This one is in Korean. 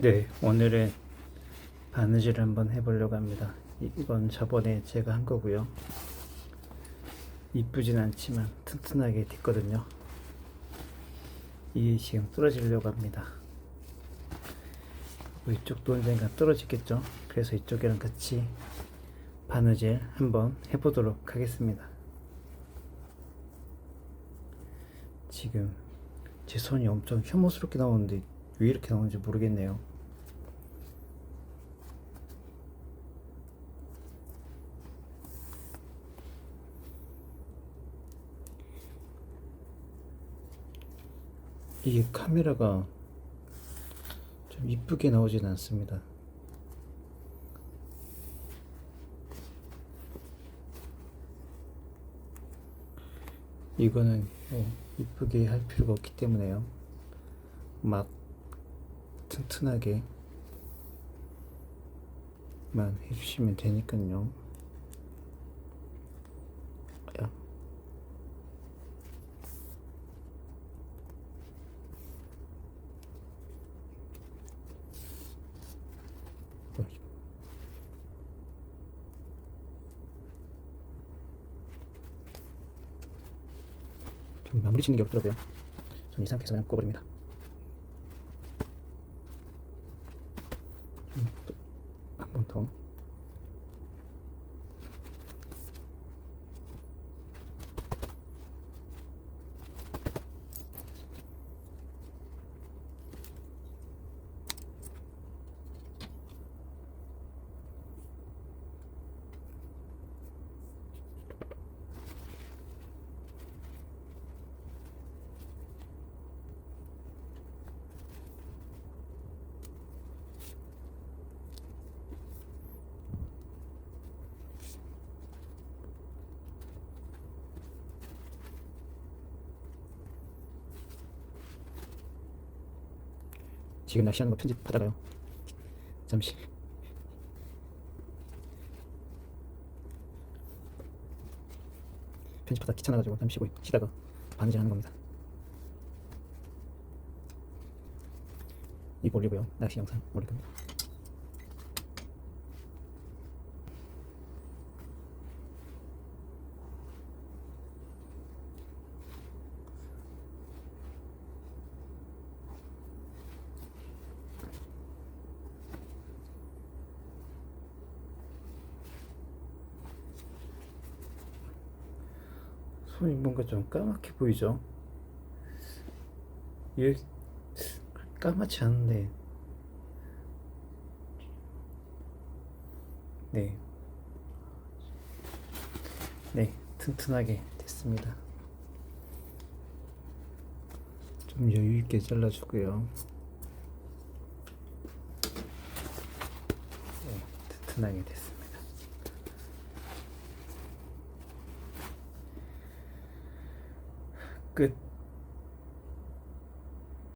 네, 오늘은 바느질 한번 해보려고 합니다. 이- 이건 저번에 제가 한 거고요. 이쁘진 않지만 튼튼하게 됐거든요. 이게 지금 떨어지려고 합니다. 이쪽도 언젠가 떨어지겠죠. 그래서 이쪽이랑 같이 바느질 한번 해보도록 하겠습니다. 지금 제 손이 엄청 혐오스럽게 나오는데 왜 이렇게 나오는지 모르겠네요. 이게 카메라가 좀 이쁘게 나오진 않습니다. 이거는 뭐 이쁘게 할 필요가 없기 때문에요. 막 튼튼하게 만 해주시면 되니까요. 좀 마무리 짓는 게 없더라고요. 전 이 상태에서 그냥 꺼버립니다. 한 번 더. 지금 낚시하는 거 편집하다가요. 잠시. 편집하다 귀찮아가지고 잠시 쉬고 쉬다가 바느질 하는 겁니다. 이거 올리고요. 낚시 영상 올릴 겁니다. 손이 뭔가 좀 까맣게 보이죠? 얘 까맣지 않은데 네. 네, 튼튼하게 됐습니다. 좀 여유 있게 잘라주고요. 네, 튼튼하게 됐습니다. 끝.